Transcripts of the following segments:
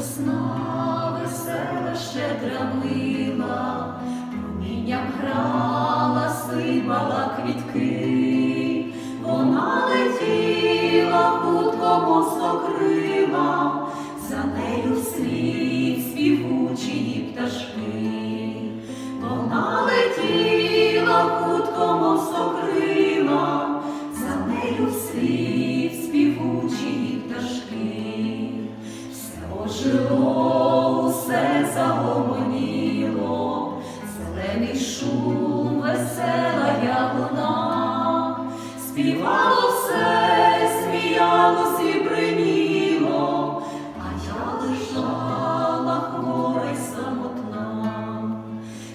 Весна весела, щедра мила, промінням грала, сипала квітки, вона летіла хутко мостокрила, за нею вслід співучі пташки, вона летіла хутко мостокрила, за нею вслід Все ожило, усе загомоніло, зелений шум, весела яблуна, співало все, сміялось і бриніло, а я лежала хвора й самотна.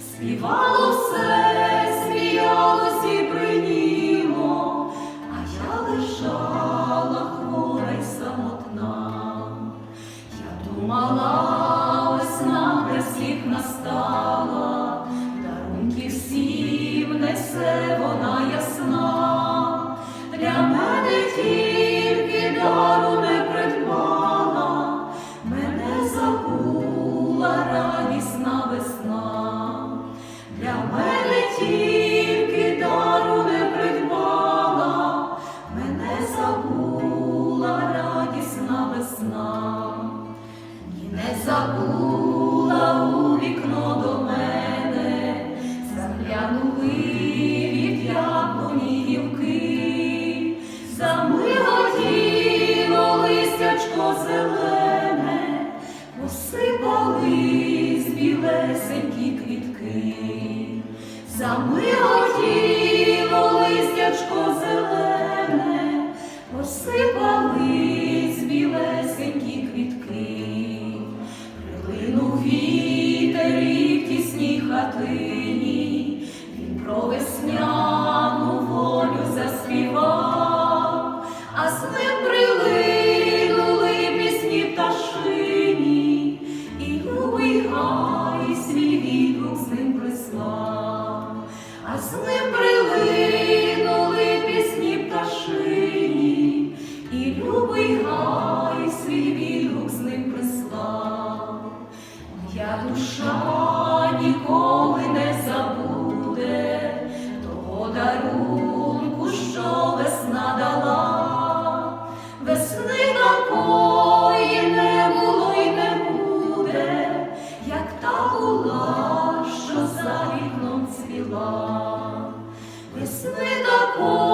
Співало все, сміялось і бриніло, а я лежала всіх настала, дарунки всім несе вона ясна. Для мене тільки зелене, посипались білесенькі квітки, замиготіло ним прилинули пісні пташині, і любий гай свій відгук з ним прислав. Моя душа ніколи не забуде того дарунку, що весна дала, весни такої не було й не буде, як та була, цвіла. Весни такої